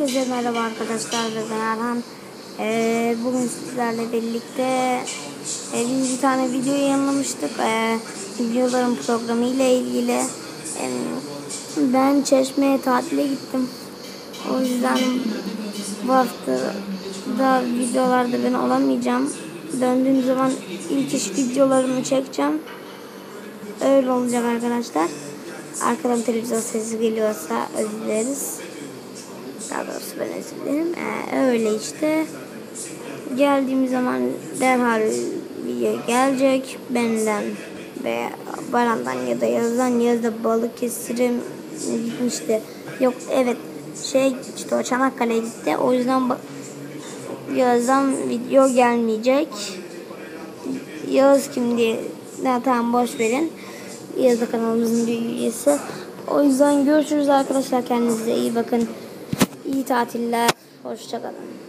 Herkese merhaba arkadaşlar ve ben Erhan. Ee, bugün sizlerle birlikte e, bir tane video yayınlamıştık. Ee, videoların programı ile ilgili. Ee, ben Çeşme'ye tatile gittim. O yüzden bu hafta da videolarda ben olamayacağım. Döndüğüm zaman ilk iş videolarımı çekeceğim. Öyle olacak arkadaşlar. Arkadan televizyon sesi geliyorsa özür dileriz. Daha doğrusu ben özür dilerim. Ee, öyle işte. Geldiğim zaman derhal video gelecek. Benden ve Baran'dan ya da Yaz'dan Yaz'da Balıkesir'e gitmişti. Yok evet şey işte o Çanakkale'ye gitti. O yüzden Yaz'dan video gelmeyecek. Yağız kim diye ya, tamam boş verin. Yağız da kanalımızın bir üyesi. O yüzden görüşürüz arkadaşlar. Kendinize iyi bakın. İyi tatiller. Hoşçakalın.